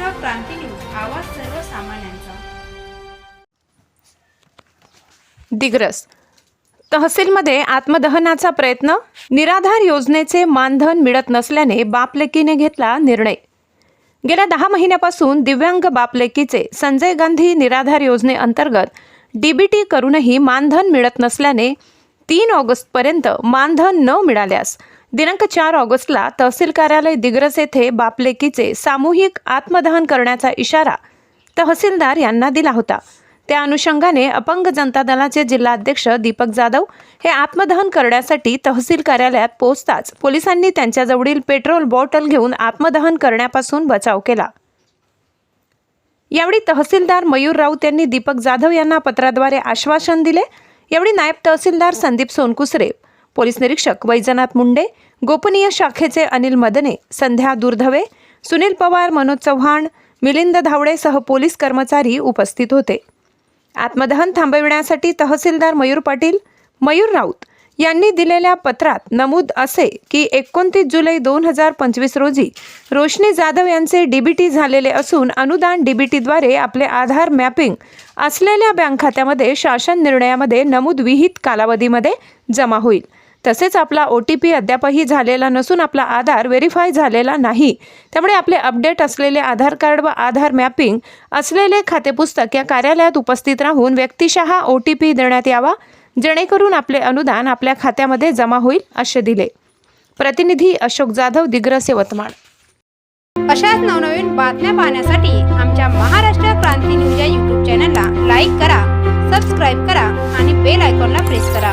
क्रांती news आवाज सर्वसामान्यांचा. दिग्रस. तहसीलमध्ये आत्मदहनाचा प्रयत्न? निराधार योजनेचे मानधन मिळत नसल्याने बापलेकीने घेतला निर्णय. गेल्या दहा महिन्यापासून दिव्यांग बापलेकीचे संजय गांधी निराधार योजनेअंतर्गत डीबीटी करूनही मानधन मिळत नसल्याने तीन ऑगस्टपर्यंत मानधन न मिळाल्यास दिनांक चार ऑगस्टला तहसील कार्यालय दिग्रस येथे बापलेकीचे सामूहिक आत्मदहन करण्याचा इशारा तहसीलदार यांना दिला होता. त्या अनुषंगाने अपंग जनता दलाचे जिल्हाध्यक्ष दीपक जाधव हे आत्मदहन करण्यासाठी तहसील कार्यालयात पोहोचताच पोलिसांनी त्यांच्याजवळील पेट्रोल बॉटल घेऊन आत्मदहन करण्यापासून बचाव केला. यावेळी तहसीलदार मयूर राऊत यांनी दीपक जाधव यांना पत्राद्वारे आश्वासन दिले. यावेळी नायब तहसीलदार संदीप सोनकुसरे पोलीस निरीक्षक वैजनाथ मुंडे गोपनीय शाखेचे अनिल मदने संध्या दुर्धवे सुनील पवार मनोज चव्हाण मिलिंद धावडेसह पोलीस कर्मचारी उपस्थित होते. आत्मदहन थांबविण्यासाठी तहसीलदार मयूर पाटील मयूर राऊत यांनी दिलेल्या पत्रात नमूद असे की एकोणतीस जुलै दोन हजार पंचवीस रोजी रोशनी जाधव यांचे डीबीटी झालेले असून अनुदान डीबीटीद्वारे आपले आधार मॅपिंग असलेल्या बँक खात्यामध्ये शासन निर्णयामध्ये नमूद विहित कालावधीमध्ये जमा होईल. तसेच आपला ओ टी पी अद्यापही झालेला नसून आपला आधार व्हेरीफाय झालेला नाही. त्यामुळे आपले अपडेट असलेले आधार कार्ड व आधार मॅपिंग असलेले खातेपुस्तक या कार्यालयात उपस्थित राहून व्यक्तिशः ओ टी पी देण्यात यावा जेणेकरून आपले अनुदान आपल्या खात्यामध्ये जमा होईल असे दिले. प्रतिनिधी अशोक जाधव दिग्रस यवतमाळ. अशाच नवनवीन बातम्या पाहण्यासाठी आमच्या महाराष्ट्र क्रांती न्यूज या यूट्यूब चॅनलला लाईक करा सबस्क्राईब करा आणि बेल आयकॉनला प्रेस करा.